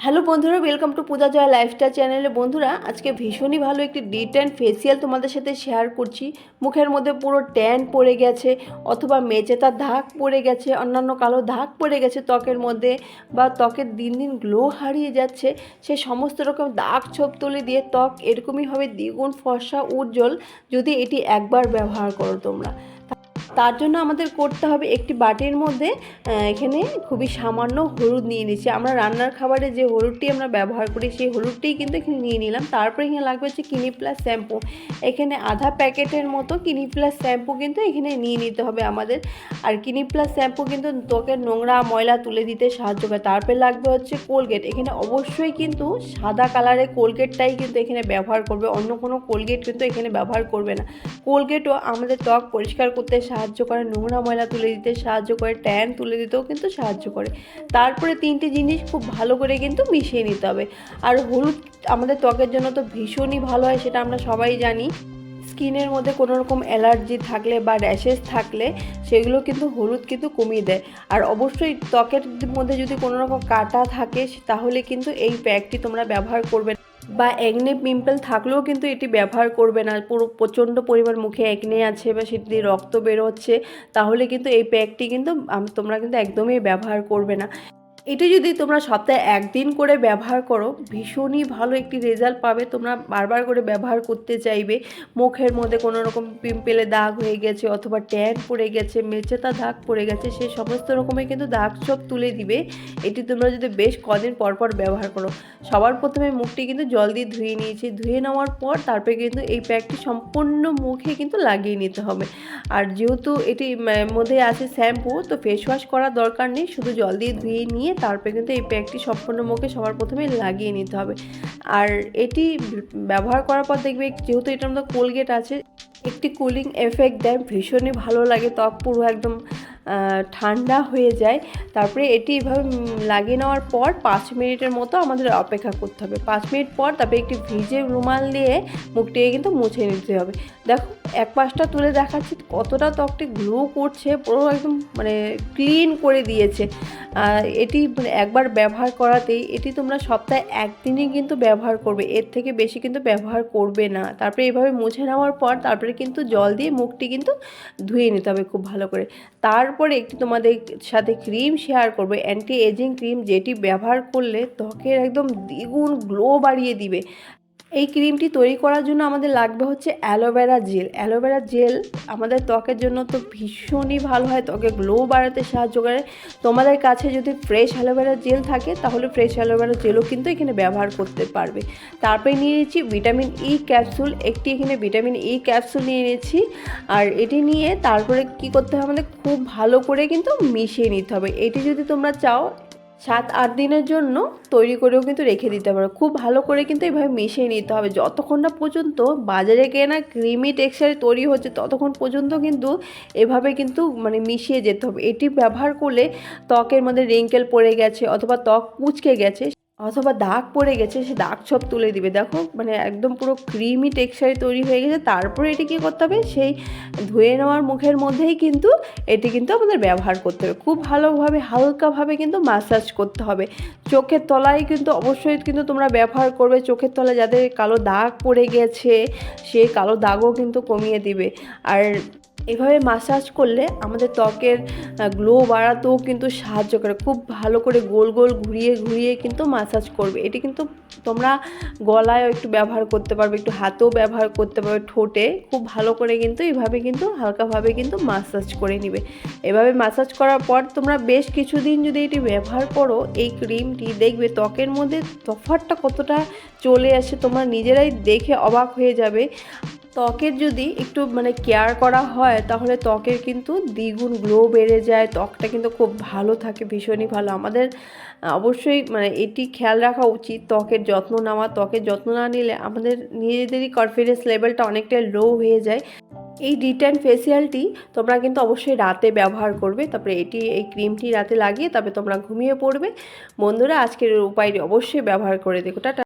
Hello বন্ধুরা welcome to Puja Joy lifestyle চ্যানেলে বন্ধুরা, আজকে ভীষণই ভালো একটি ডি ট্যান ফেসিয়াল তোমাদের সাথে শেয়ার করছি। মুখের মধ্যে পুরো ট্যান পড়ে গেছে, অথবা মেচেতার দাগ পড়ে গেছে, অন্যান্য কালো দাগ পড়ে গেছে ত্বকের মধ্যে, বা ত্বকের দিন দিন গ্লো হারিয়ে যাচ্ছে। সে সমস্ত রকম দাগ ছোপ তুলে দিয়ে ত্বক এরকমই হবে দ্বিগুণ ফর্সা, উজ্জ্বল। যদি এটি একবার ব্যবহার করো তোমরা। তার জন্য আমাদের করতে হবে একটি বাটির মধ্যে এখানে খুবই সামান্য হলুদ নিয়ে নিচ্ছি। আমরা রান্নার খাবারে যে হলুদটি আমরা ব্যবহার করি, সেই হলুদটি কিন্তু এখানে নিয়ে নিলাম। তারপরে এখানে লাগবে হচ্ছে কিনি প্লাস শ্যাম্পু। এখানে আধা প্যাকেটের মতো কিনি প্লাস শ্যাম্পু কিন্তু এখানে নিয়ে নিতে হবে আমাদের। আর কিনি প্লাস শ্যাম্পু কিন্তু ত্বকের নোংরা ময়লা তুলে দিতে সাহায্য করে। তারপরে লাগবে হচ্ছে কোলগেট। এখানে অবশ্যই কিন্তু সাদা কালারের কোলগেটটাই কিন্তু এখানে ব্যবহার করবে। অন্য কোনো কোলগেট কিন্তু এখানে ব্যবহার করবে না। কোলগেটও আমাদের ত্বক পরিষ্কার করতে সাহায্য করে, নোংরা ময়লা তুলে দিতে, সাহায্য করে, ট্যান তুলে দিতেও কিন্তু সাহায্য করে। তারপরে তিনটে জিনিস খুব ভালো করে কিন্তু মিশিয়ে নিতে হবে। আর হলুদ আমাদের ত্বকের জন্য তো ভীষণই ভালো হয়, সেটা আমরা সবাই জানি। স্কিনের মধ্যে কোনো রকম অ্যালার্জি থাকলে বা র্যাশেস থাকলে সেগুলো কিন্তু হলুদ কিন্তু কমিয়ে দেয়। আর অবশ্যই ত্বকের মধ্যে যদি কোনো রকম কাটা থাকে, তাহলে কিন্তু এই প্যাকটি তোমরা ব্যবহার করবে। বা একনে পিম্পল থাকলেও কিন্তু এটি ব্যবহার করবে না। পুরো প্রচণ্ড পরিমাণ মুখে একনে আছে বা সেটি দিয়ে রক্ত বেরোচ্ছে, তাহলে কিন্তু এই প্যাকটি কিন্তু তোমরা কিন্তু একদমই ব্যবহার করবে না। এটি যদি তোমরা সপ্তাহে একদিন করে ব্যবহার করো, ভীষণই ভালো একটি রেজাল্ট পাবে। তোমরা বারবার করে ব্যবহার করতে চাইবে। মুখের মধ্যে কোনো রকম পিম্পেলে দাগ হয়ে গেছে অথবা ট্যান পড়ে গেছে, মেচেতা দাগ পড়ে গেছে, সে সমস্ত রকমের কিন্তু দাগ সব তুলে দিবে। এটি তোমরা যদি বেশ কদিন পর পর ব্যবহার করো। সবার প্রথমে মুখটি কিন্তু জল দিয়ে ধুয়ে নিয়েছি। ধুয়ে নেওয়ার পর তারপরে কিন্তু এই প্যাকটি সম্পূর্ণ মুখে কিন্তু লাগিয়ে নিতে হবে। আর যেহেতু এটি মধ্যে আছে শ্যাম্পু তো ফেস ওয়াশ করার দরকার নেই। শুধু জল দিয়ে ধুয়ে নিয়ে তারপরে কিন্তু এই প্যাকটি সম্পূর্ণ মুখে সবার প্রথমে লাগিয়ে নিতে হবে। আর এটি ব্যবহার করার পর দেখবে যেহেতু এটার মধ্যে কোলগেট আছে, একটি কুলিং এফেক্ট দেয়, ভীষণই ভালো লাগে ত্বক পুরো একদম ঠান্ডা হয়ে যায়, তারপরে এটি এভাবে লাগিয়ে নেওয়ার পর পাঁচ মিনিটের মতো আমাদের অপেক্ষা করতে হবে। পাঁচ মিনিট পর তারপরে একটি ভিজে রুমাল দিয়ে মুখটিকে কিন্তু মুছে নিতে হবে। দেখো, এক পাশটা তুলে দেখাচ্ছি, কতটা ত্বকটি গ্লো করছে, পুরো একদম মানে ক্লিন করে দিয়েছে। এটি মানে একবার ব্যবহার করাতেই, এটি তোমরা সপ্তাহে একদিনই কিন্তু ব্যবহার করবে, এর থেকে বেশি কিন্তু ব্যবহার করবে না। তারপরে এভাবে মুছে নেওয়ার পর তারপরে কিন্তু জল দিয়ে মুখটি কিন্তু ধুয়ে নিতে হবে খুব ভালো করে। তারপরে একটি তোমাদের সাথে ক্রিম শেয়ার করবে অ্যান্টি এজিং ক্রিম যেটি ব্যবহার করলে ত্বকের একদম দ্বিগুণ গ্লো বাড়িয়ে দিবে। এই ক্রিমটি তৈরি করার জন্য আমাদের লাগবে হচ্ছে অ্যালোভেরা জেল। অ্যালোভেরা জেল আমাদের ত্বকের জন্য তো ভীষণই ভালো হয়, ত্বকে গ্লো বাড়াতে সাহায্য করে। তোমাদের কাছে যদি ফ্রেশ অ্যালোভেরা জেল থাকে, তাহলে ফ্রেশ অ্যালোভেরা জেলও কিন্তু এখানে ব্যবহার করতে পারবে। তারপরে নিয়ে নিয়েছি ভিটামিন ই ক্যাপসুল একটি এখানে ভিটামিন ই ক্যাপসুল নিয়ে নিয়েছি। আর এটি নিয়ে তারপরে কি করতে হবে আমাদের, খুব ভালো করে কিন্তু মিশিয়ে নিতে হবে। এটি যদি তোমরা চাও সাত, আট দিনের জন্য তৈরি করেও কিন্তু রেখে দিতে পারো। খুব ভালো করে কিন্তু এইভাবে মিশিয়ে নিতে হবে। যতক্ষণ না পর্যন্ত বাজারে কেনা ক্রিমি টেক্সচারে তৈরি হচ্ছে, ততক্ষণ পর্যন্ত কিন্তু এভাবে কিন্তু মানে মিশিয়ে যেতে হবে। এটি ব্যবহার করলে ত্বকের মধ্যে রিঙ্কেল পড়ে গেছে অথবা ত্বক কুচকে গেছে অথবা দাগ পড়ে গেছে, সে দাগ সব তুলে দিবে। দেখো মানে একদম পুরো ক্রিমি টেক্সচারে তৈরি হয়ে গেছে। তারপরে এটি কী করতে হবে? সেই ধুয়ে নেওয়ার মুখের মধ্যেই কিন্তু এটি কিন্তু আমাদের ব্যবহার করতে হবে। খুব ভালোভাবে, হালকাভাবে কিন্তু মাসাজ করতে হবে। চোখের তলায় কিন্তু অবশ্যই কিন্তু তোমরা ব্যবহার করবে। চোখের তলায় যাদের কালো দাগ পড়ে গেছে সেই কালো দাগও কিন্তু কমিয়ে দিবে। আর এভাবে মাসাজ করলে আমাদের ত্বকের গ্লো বাড়াতেও কিন্তু সাহায্য করে। খুব ভালো করে গোল গোল ঘুরিয়ে ঘুরিয়ে কিন্তু মাসাজ করবে। এটি কিন্তু তোমরা গলায়ও একটু ব্যবহার করতে পারবে, একটু হাতেও ব্যবহার করতে পারবে ঠোঁটে। খুব ভালো করে কিন্তু এভাবে কিন্তু হালকাভাবে কিন্তু মাসাজ করে নিবে। এভাবে মাসাজ করার পর তোমরা বেশ কিছুদিন যদি এটি ব্যবহার করো, এই ক্রিমটি দেখবে ত্বকের মধ্যে তফাৎটা কতটা চলে আসে, তোমরা নিজেরাই দেখে অবাক হয়ে যাবে। ত্বকের যদি একটু মানে কেয়ার করা হয়, তাহলে ত্বকের কিন্তু দ্বিগুণ গ্লো বেড়ে যায়। ত্বকটা কিন্তু খুব ভালো থাকে, ভীষণই ভালো। আমাদের অবশ্যই মানে এটি খেয়াল রাখা উচিত ত্বকের যত্ন নেওয়া। ত্বকের যত্ন না নিলে আমাদের নিজেদেরই কনফিডেন্স লেভেলটা অনেকটাই লো হয়ে যায়। এই ডিটেন ফেসিয়ালটি তোমরা কিন্তু অবশ্যই রাতে ব্যবহার করবে। তারপরে এটি, এই ক্রিমটি রাতে লাগিয়ে তবে তোমরা ঘুমিয়ে পড়বে। বন্ধুরা, আজকের উপায়টি অবশ্যই ব্যবহার করে দেখো। টাটা।